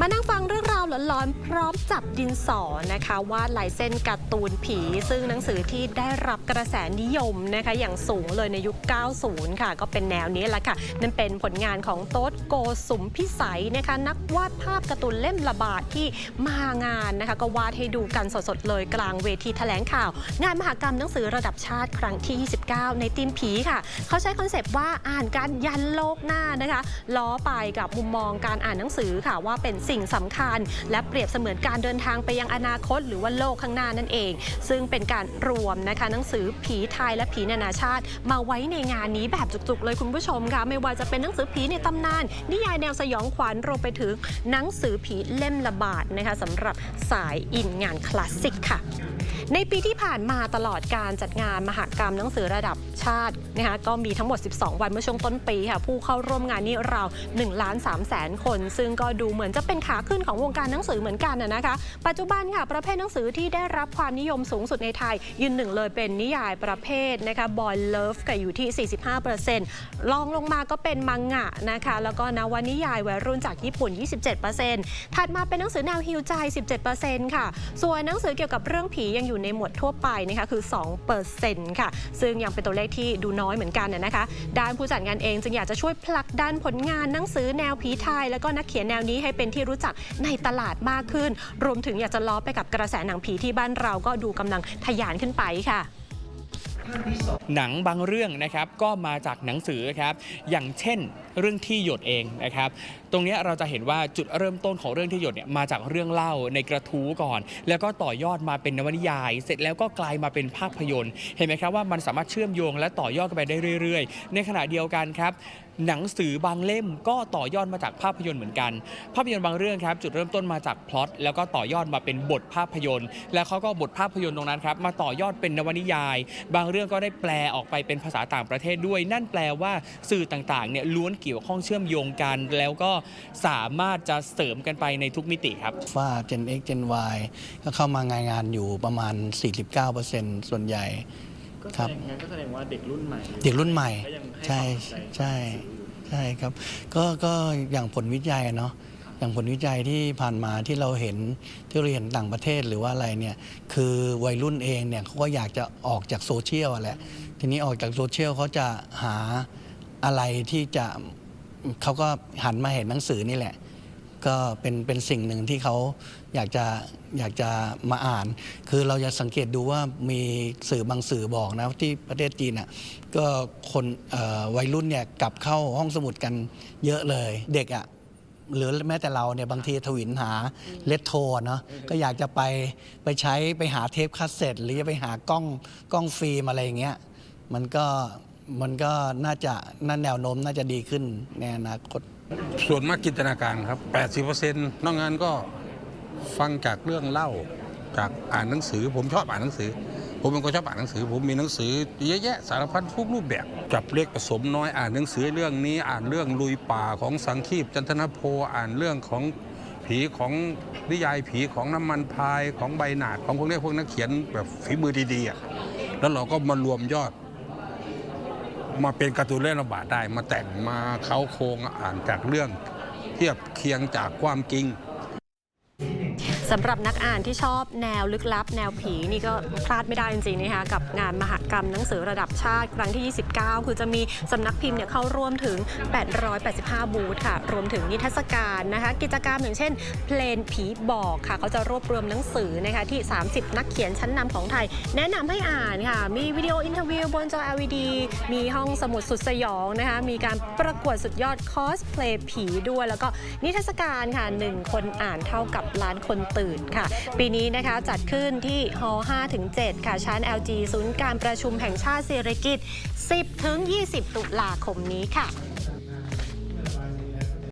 มานั่งฟังเรื่องราว หลอนๆ พร้อมจับดินสอนะคะวาดลายเส้นการ์ตูนผี ซึ่งหนังสือที่ได้รับกระแสนิยมนะคะอย่างสูงเลยในยุค 90 ค่ะ ก็เป็นแนวนี้แหละค่ะ นั่นเป็นผลงานของโต๊ดโกสุมพิสัยนะคะ นักวาดภาพการ์ตูนเล่มระบาดที่มางานนะคะ ก็วาดให้ดูกันสดๆ เลยกลางเวทีแถลงข่าว งานมหกรรมหนังสือระดับชาติครั้งที่ 29 ในทีมผีค่ะ เขาใช้คอนเซปต์ว่าอ่านการยันโลกหน้านะคะล้อไปกับมุมมองการอ่านหนังสือค่ะว่าเป็นสิ่งสำคัญและเปรียบเสมือนการเดินทางไปยังอนาคต หรือว่าโลกข้างหน้านั่นเอง ซึ่งเป็นการรวมนะคะหนังสือผีไทยและผีนานาชาติ มาไว้ในงานนี้แบบจุกๆ เลยคุณผู้ชมค่ะไม่ว่าจะเป็นหนังสือผีในตำนาน นิยายแนวสยองขวัญรวมไปถึงหนังสือผีเล่มละบาทนะคะสำหรับสายอินงานคลาสสิกค่ะในปีที่ผ่านมาตลอดการจัดงานมหกรรมหนังสือระดับชาตินะคะก็มีทั้งหมด 12 วันเมื่อช่วงต้นปีค่ะผู้เข้าร่วมงานนี้ราว1ล้าน3แสนคน ซึ่งก็ดูเหมือนจะเป็นขาขึ้นของวงการหนังังสือเหมือนกันนะนะคะ ปัจจุบันค่ะประเภทหนังสือที่ได้รับความนิยมสูงสุดในไทย ยืนหนึ่งเลยเป็นนิยายประเภทนะคะบอยเลิฟกับอยู่ที่ 45%รองลงมาก็เป็นมังงะนะคะแล้วก็นวนิยายวัยรุ่นจากญี่ปุ่น 27%ถัดมาเป็นหนังสือแนวฮิวใจ 17%ค่ะ ส่วนหนังสือเกี่ยวกับเรื่องผียังอยู่ในหมวดทั่วไปนะคะคือ 2%ค่ะ ซึ่งยังเป็นตัวเลขที่ดูน้อยเหมือนกันนะนะคะด้านผู้จัดงานเองจึงอยากจะช่วยผลักดันผลงานหนังสือแนวผีไทย แล้วก็นักเขียนแนวนี้ให้เป็นที่รู้จักในตลาดลาดมากขึ้น รวมถึงอยากจะล้อไปกับกระแสหนังผีที่บ้านเราก็ดูกำลังทะยานขึ้นไปค่ะหนังบางเรื่องนะครับก็มาจากหนังสือครับอย่างเช่นเรื่องที่หยดเองนะครับตรงนี้เราจะเห็นว่าจุดเริ่มต้นของเรื่องที่หยดเนี่ยมาจากเรื่องเล่าในกระทู้ก่อน แล้วก็ต่อยอดมาเป็นนวนิยาย เสร็จแล้วก็กลายมาเป็นภาพยนตร์ เห็นไหมครับว่ามันสามารถเชื่อมโยงและต่อยอดกันไปได้เรื่อย ๆ ในขณะเดียวกันครับ หนังสือบางเล่มก็ต่อยอดมาจากภาพยนตร์เหมือนกัน ภาพยนตร์บางเรื่องครับจุดเริ่มต้นมาจากพล็อตแล้วก็ต่อยอดมาเป็นบทภาพยนตร์ แล้วเขาก็บทภาพยนตร์ตรงนั้นครับมาต่อยอดเป็นนวนิยาย บางเรื่องก็ได้แปลออกไปเป็นภาษาต่างประเทศด้วย นั่นแปลว่าสื่อต่างๆเนี่ยล้วนเกี่ยวข้องเชื่อมโยงกัน แล้วก็สามารถจะเสริมกันไปในทุกมิติครับฟ้า Gen X Gen Y ก็เข้ามางานงานอยู่ประมาณ 49%ส่วนใหญ่ ก็ครัแสบดงงั้นก็แสดงว่าเด็กรุ่นใหม่เด็กรุ่นใหม่ ก็ยังให้ใช่ความสนใจใช่กับหนังสืออยู่ใช่ครับ ก็ก็อย่างผลวิจัยอะเนาะอย่างผลวิจัยที่ผ่านมาที่เราเห็นที่เราเห็นต่างประเทศหรือว่าอะไรเนี่ยคือวัยรุ่นเองเนี่ยเขาก็อยากจะออกจากโซเชียลอะแหละทีนี้ออกจากโซเชียลเขาจะหาอะไรที่จะเขาก็หันมาเห็นหนังสือนี่แหละ ก็เป็นเป็นสิ่งหนึ่งที่เขาอยากจะอยากจะมาอ่าน คือเราจะสังเกตดูว่ามีสื่อบางสื่อบอกนะที่ประเทศจีนอะก็คนวัยรุ่นเนี่ยกลับเข้าห้องสมุดกันเยอะเลย เด็กอะหรือแม้แต่เราเนี่ยบางทีทวินหาเลตโทเนาะก็อยากจะไปไปใช้ไปหาเทปคาสเซ็ตหรือจะไปหากล้องกล้องฟิล์มอะไรอย่างเงี้ยมันก็ มันก็น่าจะน่าแนวโน้มน่าจะดีขึ้นในอนาคต ส่วนมากจินตนาการครับ 80%นอกงานก็ฟังจากเรื่องเล่าจากอ่านหนังสือ ผมชอบอ่านหนังสือ ผมเป็นคนชอบอ่านหนังสือ ผมมีหนังสือเยอะแยะสารพัดทุกรูปแบบจับเลขผสมน้อยอ่านหนังสือเรื่องนี้อ่านเรื่องลุยป่าของสังคีปจันทนโพอ่านเรื่องของผีของนิยายผีของน้ำมันพายของใบหนาดของพวกนี้พวกนักเขียนแบบฝีมือดีๆอะแล้วเราก็มารวมยอด มาเป็นการ์ตูนเล่นระบาดได้ มาแต่งมาเขาโครงอ่านจากเรื่อง เทียบเคียงจากความจริง สำหรับนักอ่านที่ชอบแนวลึกลับ แนวผีนี่ก็พลาดไม่ได้จริงๆนะคะกับงานมหกรรมหนังสือระดับชาติครั้งที่ 29 คือจะมีสำนักพิมพ์เนี่ยเข้าร่วมถึง 885 บูธค่ะ รวมถึงนิทรรศการนะคะ กิจกรรมอย่างเช่น เพลนผีบอกค่ะ เขาจะรวบรวมหนังสือนะคะที่ 30 นักเขียนชั้นนำของไทย แนะนำให้อ่านค่ะ มีวิดีโออินเทอร์วิวบนจอ LED มีห้องสมุดสุดสยองนะคะมีการประกวดสุดยอดคอสเพลย์ผีด้วย แล้วก็นิทรรศการค่ะ1คนอ่านเท่ากับล้านคนตื่นค่ะ ปีนี้นะคะจัดขึ้นที่ฮอ5ถึง7ค่ะ ชั้น LG ศูนย์การประชุมแห่งชาติเศริกิติ์10-20 ตุลาคมนี้ค่ะ